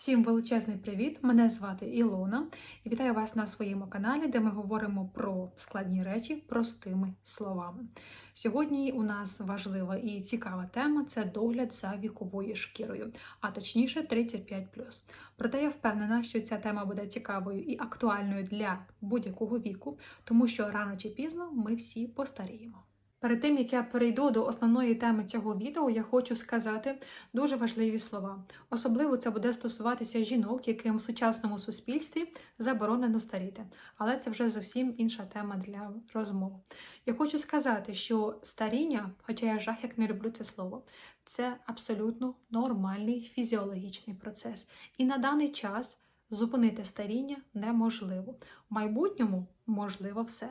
Всім величезний привіт! Мене звати Ілона і вітаю вас на своєму каналі, де ми говоримо про складні речі простими словами. Сьогодні у нас важлива і цікава тема це догляд за віковою шкірою, а точніше 35. Проте я впевнена, що ця тема буде цікавою і актуальною для будь-якого віку, тому що рано чи пізно ми всі постаріємо. Перед тим як я перейду до основної теми цього відео, я хочу сказати дуже важливі слова. Особливо це буде стосуватися жінок, яким в сучасному суспільстві заборонено старіти. Але це вже зовсім інша тема для розмов. Я хочу сказати, що старіння, хоча я жах як не люблю це слово, це абсолютно нормальний фізіологічний процес. І на даний час зупинити старіння неможливо. В майбутньому можливо все.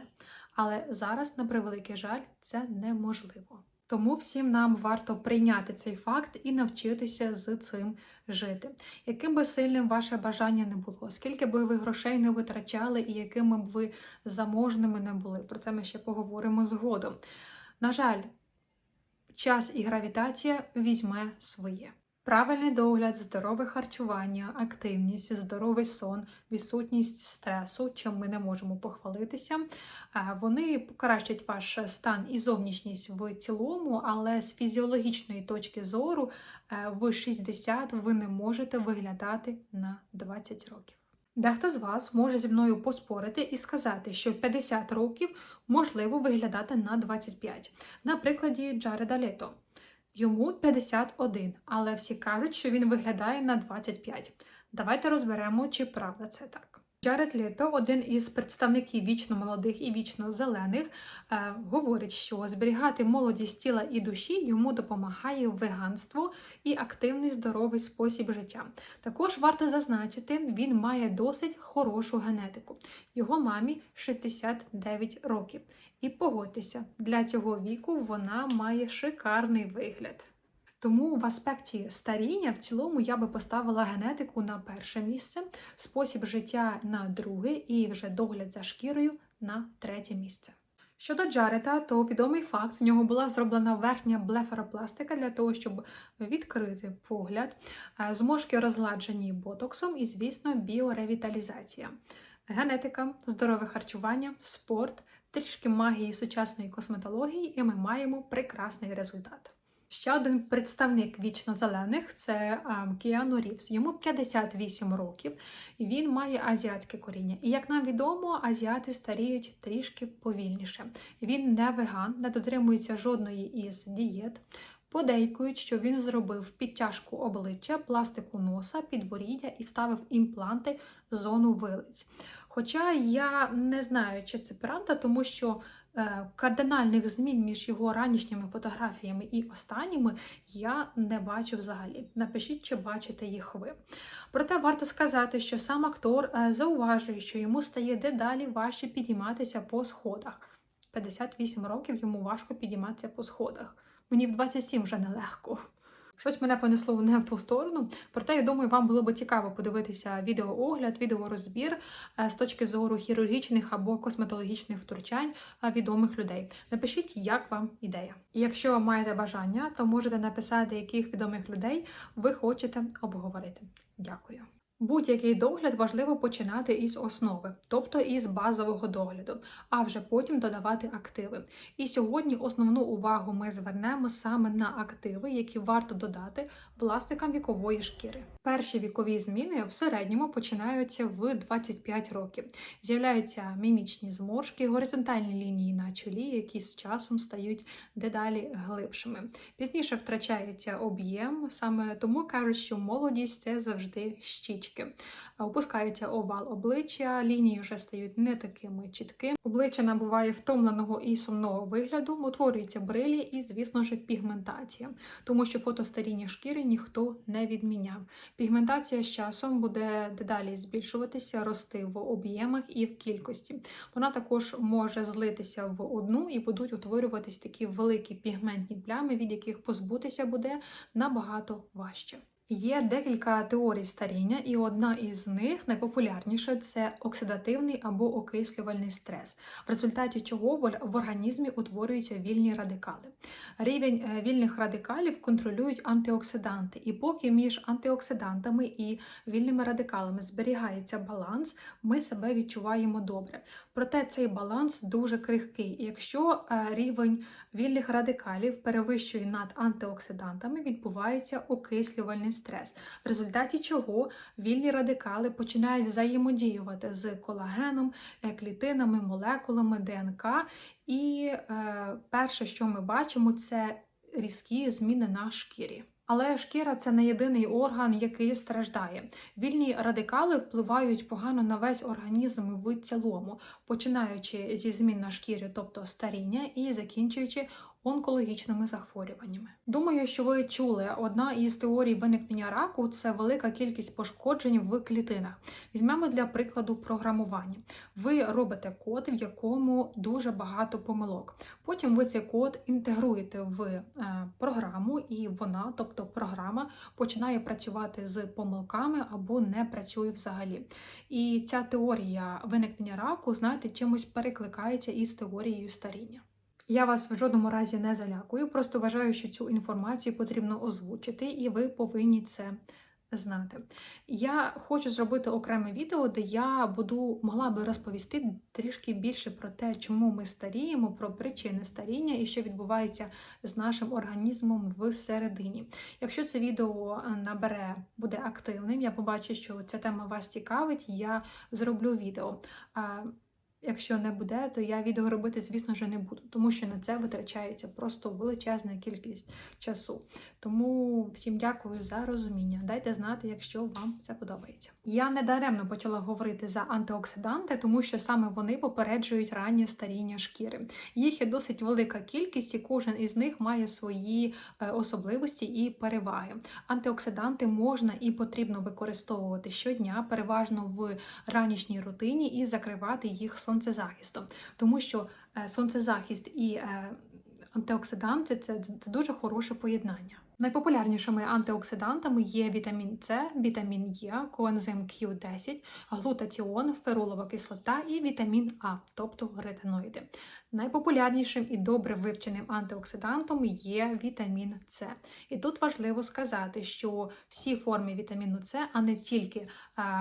Але зараз, на превеликий жаль, це неможливо. Тому всім нам варто прийняти цей факт і навчитися з цим жити. Яким би сильним ваше бажання не було, скільки би ви грошей не витрачали і якими б ви заможними не були. Про це ми ще поговоримо згодом. На жаль, час і гравітація візьме своє. Правильний догляд, здорове харчування, активність, здоровий сон, відсутність стресу, чим ми не можемо похвалитися. Е, Вони покращать ваш стан і зовнішність в цілому, але з фізіологічної точки зору е, в 60 ви не можете виглядати на 20 років. Дехто з вас може зі мною поспорити і сказати, що в 50 років можливо виглядати на 25. На прикладі Джареда Лето. Йому 51, але всі кажуть, що він виглядає на 25. Давайте розберемо, чи правда це так. Джаред Лето, один із представників вічно молодих і вічно зелених, е, говорить, що зберігати молодість тіла і душі йому допомагає веганство і активний здоровий спосіб життя. Також варто зазначити, він має досить хорошу генетику. Його мамі 69 років. І погодьтеся, для цього віку вона має шикарний вигляд. Тому в аспекті старіння в цілому я би поставила генетику на перше місце, спосіб життя на друге і вже догляд за шкірою на третє місце. Щодо Джарета, то відомий факт, у нього була зроблена верхня блефаропластика для того, щоб відкрити погляд, Е, зморшки розгладжені ботоксом і, звісно, біоревіталізація. Генетика, здорове харчування, спорт, трішки магії сучасної косметології, і ми маємо прекрасний результат. Ще один представник вічно зелених це Кіану Рівс. Йому 58 років, і він має азіатське коріння. І як нам відомо, азіати старіють трішки повільніше. Він не веган, не дотримується жодної із дієт. Подейкують, що він зробив підтяжку обличчя, пластику носа, підборіддя і вставив імпланти в зону вилиць. Хоча я не знаю, чи це правда, тому що кардинальних змін між його ранішніми фотографіями і останніми я не бачу взагалі. Напишіть, чи бачите їх ви. Проте варто сказати, що сам актор е, зауважує, що йому стає дедалі важче підійматися по сходах. 58 років йому важко підійматися по сходах. Мені в 27 вже нелегко. Щось мене понесло не в ту сторону. Проте, я думаю, вам було б цікаво подивитися відеоогляд, відеорозбір е, з точки зору хірургічних або косметологічних втручань е, відомих людей. Напишіть, як вам ідея. І якщо маєте бажання, то можете написати, яких відомих людей ви хочете обговорити. Дякую. Будь-який догляд важливо починати із основи, тобто із базового догляду, а вже потім додавати активи. І сьогодні основну увагу ми звернемо саме на активи, які варто додати власникам вікової шкіри. Перші вікові зміни в середньому починаються в 25 років. З'являються мімічні зморшки, горизонтальні лінії на чолі, які з часом стають дедалі глибшими. Пізніше втрачається об'єм, саме тому кажуть, що молодість це завжди щічка щічки. Опускається овал обличчя, лінії вже стають не такими чіткими. Обличчя набуває втомленого і сумного вигляду, утворюються брилі і, звісно ж, пігментація, тому що фотостаріння шкіри ніхто не відміняв. Пігментація з часом буде дедалі збільшуватися, рости в об'ємах і в кількості. Вона також може злитися в одну і будуть утворюватись такі великі пігментні плями, від яких позбутися буде набагато важче. Є декілька теорій старіння, і одна із них найпопулярніша це оксидативний або окислювальний стрес, в результаті чого в організмі утворюються вільні радикали. Рівень е, вільних радикалів контролюють антиоксиданти, і поки між антиоксидантами і вільними радикалами зберігається баланс, ми себе відчуваємо добре. Проте цей баланс дуже крихкий. Якщо е, рівень вільних радикалів перевищує над антиоксидантами, відбувається окислювальний стрес, в результаті чого вільні радикали починають взаємодіювати з колагеном, е, клітинами, молекулами ДНК. І е, перше, що ми бачимо, це різкі зміни на шкірі. Але шкіра це не єдиний орган, який страждає. Вільні радикали впливають погано на весь організм в цілому, починаючи зі змін на шкірі, тобто старіння, і закінчуючи онкологічними захворюваннями. Думаю, що ви чули, одна із теорій виникнення раку це велика кількість пошкоджень в клітинах. Візьмемо для прикладу програмування. Ви робите код, в якому дуже багато помилок. Потім ви цей код інтегруєте в е, програму, і вона, тобто програма, починає працювати з помилками або не працює взагалі. І ця теорія виникнення раку, знаєте, чимось перекликається із теорією старіння. Я вас в жодному разі не залякую, просто вважаю, що цю інформацію потрібно озвучити, і ви повинні це знати. Я хочу зробити окреме відео, де я буду могла би розповісти трішки більше про те, чому ми старіємо, про причини старіння і що відбувається з нашим організмом всередині. Якщо це відео набере, буде активним, я побачу, що ця тема вас цікавить, я зроблю відео. Якщо не буде, то я відео робити, звісно ж, не буду, тому що на це витрачається просто величезна кількість часу. Тому всім дякую за розуміння. Дайте знати, якщо вам це подобається. Я не даремно почала говорити за антиоксиданти, тому що саме вони попереджують раннє старіння шкіри. Їх є досить велика кількість, і кожен із них має свої е, особливості і переваги. Антиоксиданти можна і потрібно використовувати щодня, переважно в ранішній рутині, і закривати їх сонцезахистом, тому що е, сонцезахист і е, антиоксиданти це, це дуже хороше поєднання. Найпопулярнішими антиоксидантами є вітамін С, вітамін Е, коензим Q10, глутатіон, ферулова кислота і вітамін А, тобто ретиноїди. Найпопулярнішим і добре вивченим антиоксидантом є вітамін С. І тут важливо сказати, що всі форми вітаміну С, а не тільки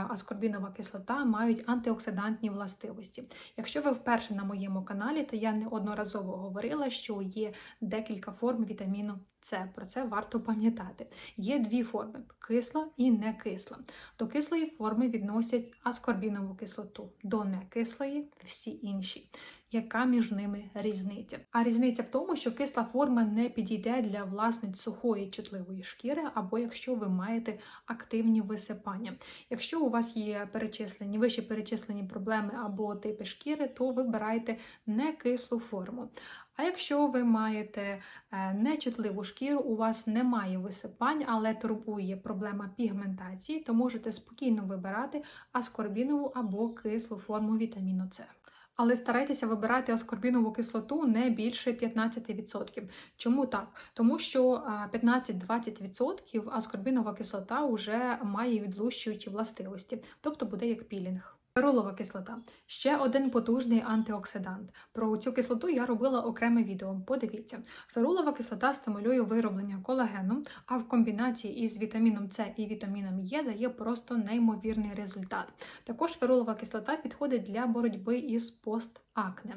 аскорбінова кислота, мають антиоксидантні властивості. Якщо ви вперше на моєму каналі, то я неодноразово говорила, що є декілька форм вітаміну С. Про це варто пам'ятати. Є дві форми кисла і некисла. До кислої форми відносять аскорбінову кислоту, до некислої всі інші яка між ними різниця. А різниця в тому, що кисла форма не підійде для власниць сухої чутливої шкіри, або якщо ви маєте активні висипання. Якщо у вас є перечислені, вищі перечислені проблеми або типи шкіри, то вибирайте не кислу форму. А якщо ви маєте е, нечутливу шкіру, у вас немає висипань, але турбує проблема пігментації, то можете спокійно вибирати аскорбінову або кислу форму вітаміну С. Але старайтеся вибирати аскорбінову кислоту не більше 15%. Чому так? Тому що 15-20% аскорбінова кислота вже має відлущуючі властивості, тобто буде як пілінг. Ферулова кислота ще один потужний антиоксидант. Про цю кислоту я робила окреме відео. Подивіться, ферулова кислота стимулює вироблення колагену, а в комбінації із вітаміном С і вітаміном Е дає просто неймовірний результат. Також ферулова кислота підходить для боротьби із постакне.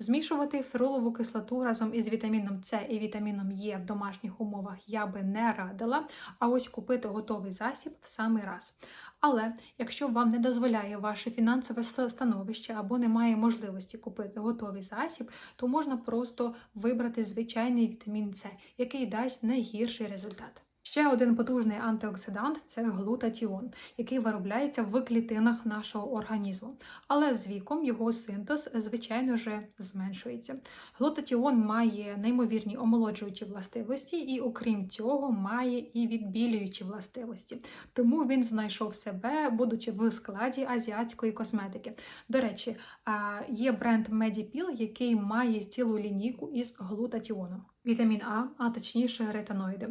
Змішувати ферулову кислоту разом із вітаміном С і вітаміном Е в домашніх умовах я би не радила, а ось купити готовий засіб в самий раз. Але якщо вам не дозволяє ваше фінансове становище або немає можливості купити готовий засіб, то можна просто вибрати звичайний вітамін С, який дасть найгірший результат. Ще один потужний антиоксидант це глутатіон, який виробляється в клітинах нашого організму. Але з віком його синтез, звичайно ж, зменшується. Глутатіон має неймовірні омолоджуючі властивості, і, окрім цього, має і відбілюючі властивості. Тому він знайшов себе, будучи в складі азіатської косметики. До речі, є бренд Medipil, який має цілу лінійку із глутатіоном. Вітамін А, а точніше ретиноїди.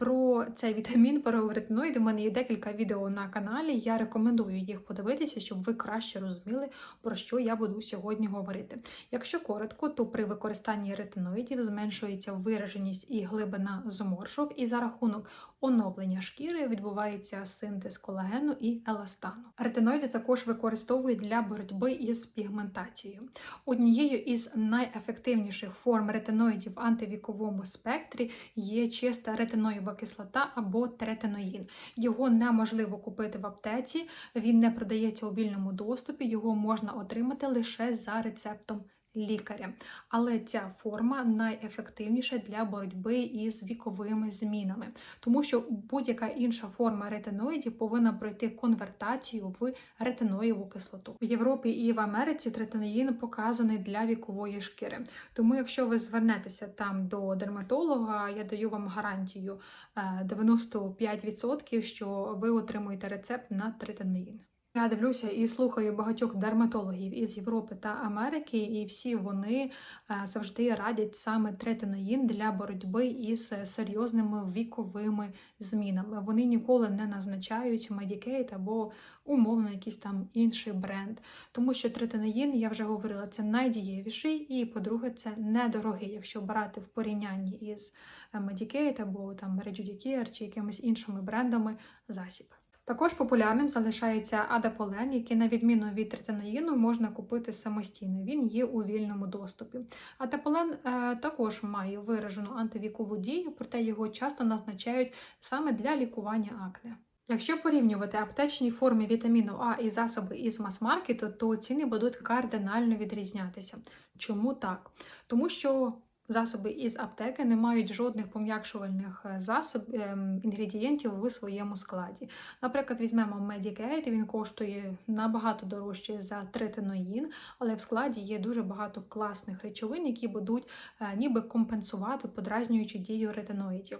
Про цей вітамін, про ретиноїди, в мене є декілька відео на каналі. Я рекомендую їх подивитися, щоб ви краще розуміли, про що я буду сьогодні говорити. Якщо коротко, то при використанні ретиноїдів зменшується вираженість і глибина зморшок, і за рахунок оновлення шкіри відбувається синтез колагену і еластану. Ретиноїди також використовують для боротьби із пігментацією. Однією із найефективніших форм ретиноїдів в антивіковому спектрі є чиста ретиноїва кислота або третиноїн. Його неможливо купити в аптеці, він не продається у вільному доступі, його можна отримати лише за рецептом лікаря. Але ця форма найефективніша для боротьби із віковими змінами, тому що будь-яка інша форма ретиноїдів повинна пройти конвертацію в ретиноїву кислоту. В Європі і в Америці третиноїн показаний для вікової шкіри. Тому, якщо ви звернетеся там до дерматолога, я даю вам гарантію е, 95%, що ви отримуєте рецепт на третиноїн. Я дивлюся і слухаю багатьох дерматологів із Європи та Америки, і всі вони е, завжди радять саме третиноїн для боротьби із серйозними віковими змінами. Вони ніколи не назначають Medicaid або умовно якийсь там інший бренд, тому що третиноїн, я вже говорила, це найдієвіший, і, по-друге, це недорогий, якщо брати в порівнянні із Medicaid або там Rejudicaire чи якимись іншими брендами засіб. Також популярним залишається адаполен, який, на відміну від третиноїну, можна купити самостійно. Він є у вільному доступі. Адаполен е, також має виражену антивікову дію, проте його часто назначають саме для лікування акне. Якщо порівнювати аптечні форми вітаміну А і засоби із мас-маркету, то ціни будуть кардинально відрізнятися. Чому так? Тому що Засоби із аптеки не мають жодних пом'якшувальних засоб ем, інгредієнтів у своєму складі. Наприклад, візьмемо Medicaid, він коштує набагато дорожче за третиноїн, але в складі є дуже багато класних речовин, які будуть е, ніби компенсувати подразнюючу дію ретиноїдів.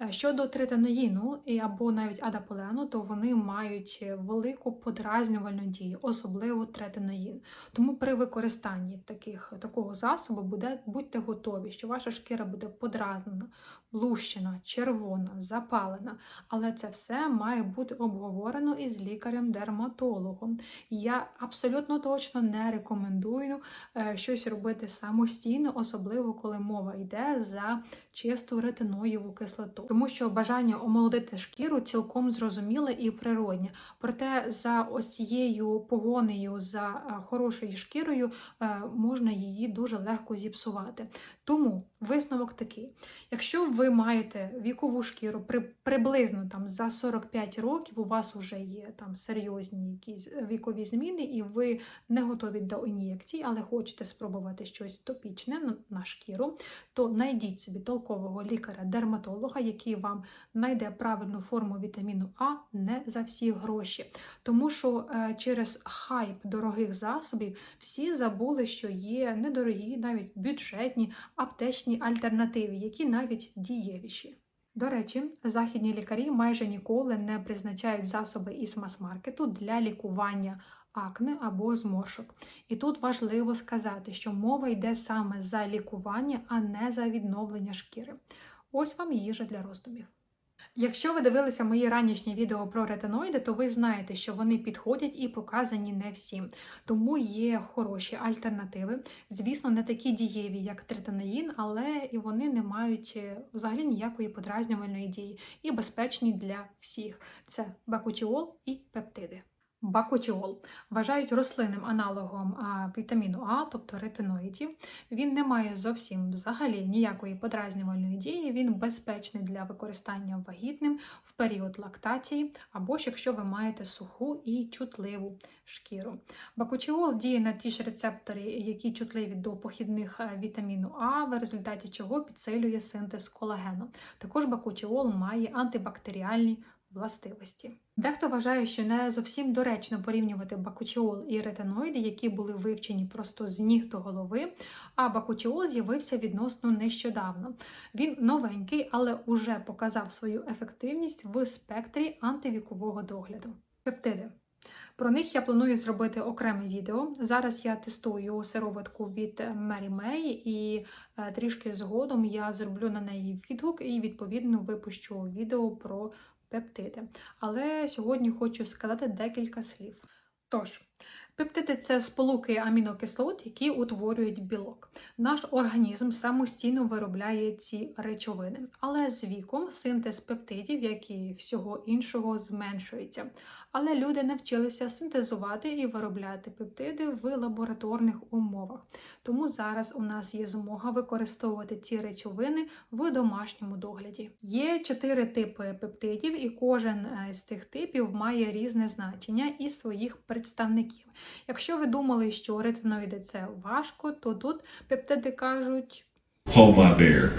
Е, щодо третиноїну або навіть адаполену, то вони мають велику подразнювальну дію, особливо третиноїн. Тому при використанні таких, такого засобу буде, будьте готові, що ваша шкіра буде подразнена, блущена, червона, запалена. Але це все має бути обговорено із лікарем-дерматологом. Я абсолютно точно не рекомендую е, щось робити самостійно, особливо коли мова йде за чисту ретиноїву кислоту тому що бажання омолодити шкіру цілком зрозуміле і природне. Проте за ось цією погонею за е, хорошою шкірою е, можна її дуже легко зіпсувати. Тому висновок такий: якщо ви маєте вікову шкіру при, приблизно там за 45 років, у вас вже є там серйозні якісь вікові зміни, і ви не готові до ін'єкцій, але хочете спробувати щось топічне на шкіру, то знайдіть собі толкового лікаря-дерматолога, який вам знайде правильну форму вітаміну А не за всі гроші. Тому що е, через хайп дорогих засобів всі забули, що є недорогі, навіть бюджетні аптечні альтернативи, які навіть дієвіші. До речі, західні лікарі майже ніколи не призначають засоби із мас-маркету для лікування акне або зморшок. І тут важливо сказати, що мова йде саме за лікування, а не за відновлення шкіри. Ось вам їжа для роздумів. Якщо ви дивилися мої ранішні відео про ретиноїди, то ви знаєте, що вони підходять і показані не всім. Тому є хороші альтернативи. Звісно, не такі дієві, як третиноїн, але і вони не мають е, взагалі ніякої подразнювальної дії і безпечні для всіх. Це бакучіол і пептиди. Бакучіол вважають рослинним аналогом вітаміну А, тобто ретиноїдів. Він не має зовсім взагалі ніякої подразнювальної дії, він безпечний для використання вагітним в період лактації, або ж якщо ви маєте суху і чутливу шкіру. Бакучіол діє на ті ж рецептори, які чутливі до похідних е, вітаміну А, в результаті чого підсилює синтез колагену. Також бакучіол має антибактеріальні властивості. Дехто вважає, що не зовсім доречно порівнювати бакучіол і ретиноїди, які були вивчені просто з ніг до голови, а бакучіол з'явився відносно нещодавно. Він новенький, але уже показав свою ефективність в спектрі антивікового догляду. Пептиди. Про них я планую зробити окреме відео. Зараз я тестую сироватку від Mary May і е, трішки згодом я зроблю на неї відгук і відповідно випущу відео про пептиди. Але сьогодні хочу сказати декілька слів. Тож, пептиди це сполуки амінокислот, які утворюють білок. Наш організм самостійно виробляє ці речовини, але з віком синтез пептидів, як і всього іншого, зменшується. Але люди навчилися синтезувати і виробляти пептиди в лабораторних умовах. Тому зараз у нас є змога використовувати ці речовини в домашньому догляді. Є чотири типи пептидів, і кожен е, з цих типів має різне значення і своїх представників. Якщо ви думали, що ретиноїди це важко, то тут пептиди кажуть. Hold my beer.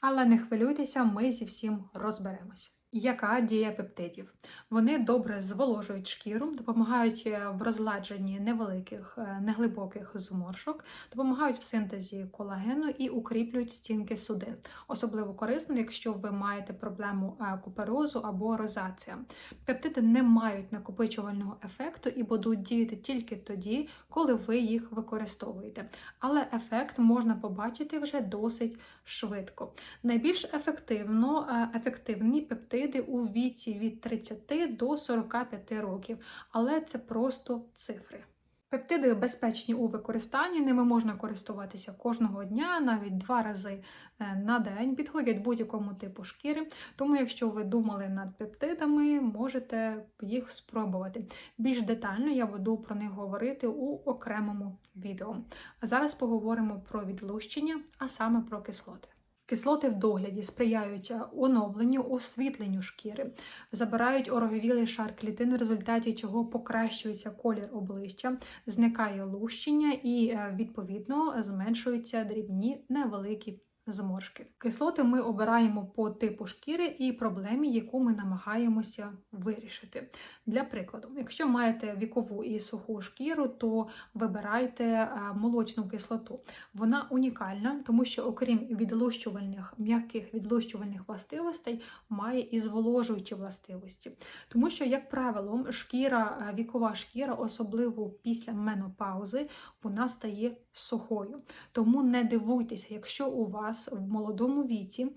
Але не хвилюйтеся, ми зі всім розберемось. Яка дія пептидів? Вони добре зволожують шкіру, допомагають е, в розладженні невеликих, е, неглибоких зморшок, допомагають в синтезі колагену і укріплюють стінки судин. Особливо корисно, якщо ви маєте проблему е, куперозу або розація. Пептиди не мають накопичувального ефекту і будуть діяти тільки тоді, коли ви їх використовуєте. Але ефект можна побачити вже досить швидко. Найбільш ефективно е, ефективні пептиди у віці від 30 до 45 років, але це просто цифри. Пептиди безпечні у використанні, ними можна користуватися кожного дня, навіть два рази е, на день, підходять будь-якому типу шкіри. Тому, якщо ви думали над пептидами, можете їх спробувати. Більш детально я буду про них говорити у окремому відео. А зараз поговоримо про відлущення, а саме про кислоти. Кислоти в догляді сприяють е, оновленню, освітленню шкіри, забирають ороговілий шар клітин, в результаті чого покращується колір обличчя, зникає лущення і, е, відповідно, зменшуються дрібні невеликі зморшки. Кислоти ми обираємо по типу шкіри і проблемі, яку ми намагаємося вирішити. Для прикладу, якщо маєте вікову і суху шкіру, то вибирайте е, молочну кислоту. Вона унікальна, тому що, окрім відлущувальних, м'яких відлущувальних властивостей, має і зволожуючі властивості. Тому що, як правило, шкіра, е, вікова шкіра, особливо після менопаузи, вона стає сухою. Тому не дивуйтеся, якщо у вас в молодому віці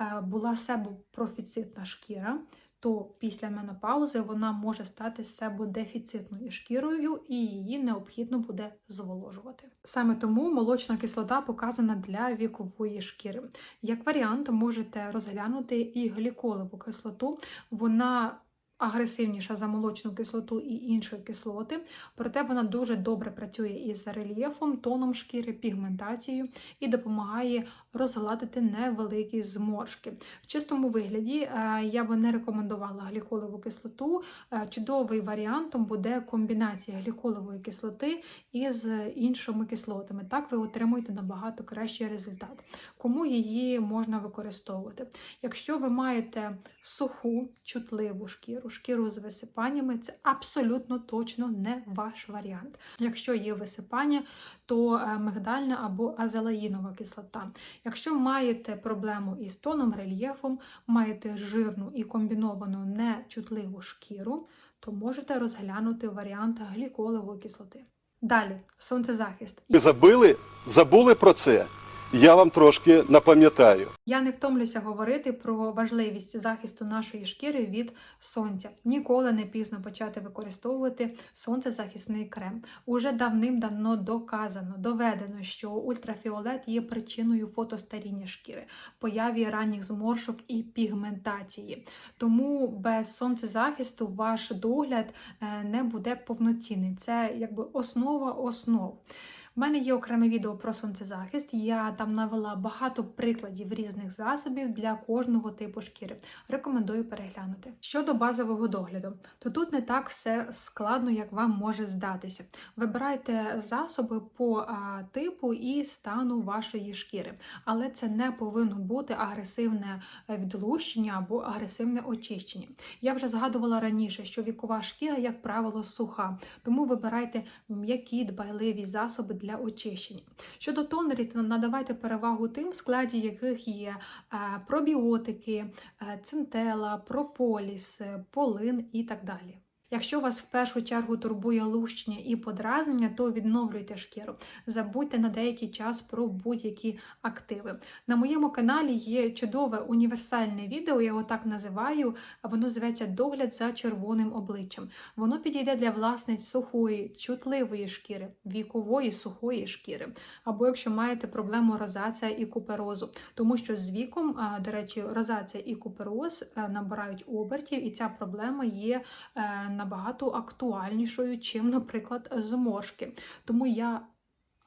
е, була себопрофіцитна шкіра, то після менопаузи вона може стати себодефіцитною шкірою і її необхідно буде зволожувати. Саме тому молочна кислота показана для вікової шкіри. Як варіант, можете розглянути і гліколеву кислоту. Вона агресивніша за молочну кислоту і інші кислоти, проте вона дуже добре працює із рельєфом, тоном шкіри, пігментацією і допомагає розгладити невеликі зморшки. В чистому вигляді е, я би не рекомендувала гліколову кислоту. Е, Чудовий варіантом буде комбінація гліколової кислоти із іншими кислотами. Так ви отримуєте набагато кращий результат. Кому її можна використовувати? Якщо ви маєте суху, чутливу шкіру, шкіру з висипаннями, це абсолютно точно не ваш варіант. Якщо є висипання, то е, мигдальна або азелаїнова кислота. Якщо маєте проблему із тоном, рельєфом, маєте жирну і комбіновану нечутливу шкіру, то можете розглянути варіант гліколової кислоти. Далі сонцезахист. Забили, забули про це. Я вам трошки напам'ятаю. Я не втомлюся говорити про важливість захисту нашої шкіри від сонця. Ніколи не пізно почати використовувати сонцезахисний крем. Уже давним-давно доказано, доведено, що ультрафіолет є причиною фотостаріння шкіри, появі ранніх зморшок і пігментації. Тому без сонцезахисту ваш догляд е, не буде повноцінний. Це якби основа основ. У мене є окреме відео про сонцезахист. Я там навела багато прикладів різних засобів для кожного типу шкіри. Рекомендую переглянути. Щодо базового догляду, то тут не так все складно, як вам може здатися. Вибирайте засоби по а, типу і стану вашої шкіри, але це не повинно бути агресивне е, відлущення або агресивне очищення. Я вже згадувала раніше, що вікова шкіра, як правило, суха, тому вибирайте м'які дбайливі засоби для очищення. Щодо тонерів, то надавайте перевагу тим, в складі яких є е, пробіотики, е, цинтела, прополіс, е, полин і так далі. Якщо вас в першу чергу турбує лущення і подразнення, то відновлюйте шкіру. Забудьте на деякий час про будь-які активи. На моєму каналі є чудове універсальне відео, я його так називаю. Воно зветься Догляд за червоним обличчям. Воно підійде для власниць сухої, чутливої шкіри, вікової сухої шкіри, або якщо маєте проблему розація і куперозу, тому що з віком, до речі, розація і купероз е, набирають обертів, і ця проблема є е, набагато актуальнішою, чим, наприклад, зморшки. Тому я.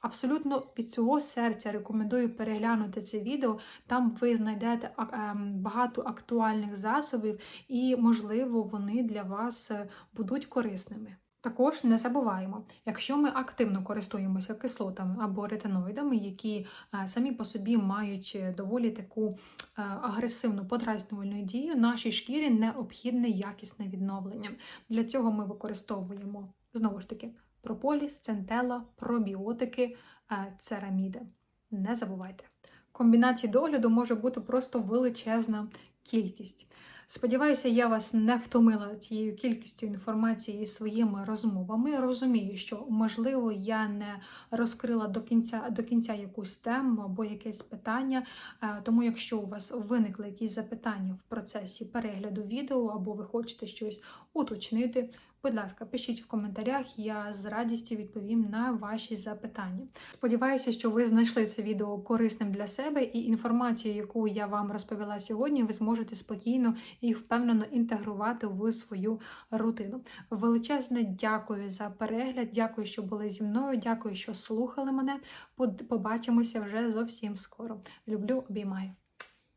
Абсолютно від цього серця рекомендую переглянути це відео. Там ви знайдете ем, багато актуальних засобів, і, можливо, вони для вас е, будуть корисними. Також не забуваємо, якщо ми активно користуємося кислотами або ретиноїдами, які е, самі по собі мають е, доволі таку е, агресивну подразнювальну дію, нашій шкірі необхідне якісне відновлення. Для цього ми використовуємо знову ж таки прополіс, центела, пробіотики, цераміди. Не забувайте. Комбінацій догляду може бути просто величезна кількість. Сподіваюся, я вас не втомила цією кількістю інформації і своїми розмовами. Розумію, що можливо я не розкрила до кінця до кінця якусь тему або якесь питання. Е, Тому, якщо у вас виникли якісь запитання в процесі перегляду відео, або ви хочете щось уточнити, будь ласка, пишіть в коментарях, я з радістю відповім на ваші запитання. Сподіваюся, що ви знайшли це відео корисним для себе, і інформацію, яку я вам розповіла сьогодні, ви зможете спокійно і впевнено інтегрувати в свою рутину. Величезне дякую за перегляд, дякую, що були зі мною, дякую, що слухали мене. Побачимося вже зовсім скоро. Люблю, обіймаю.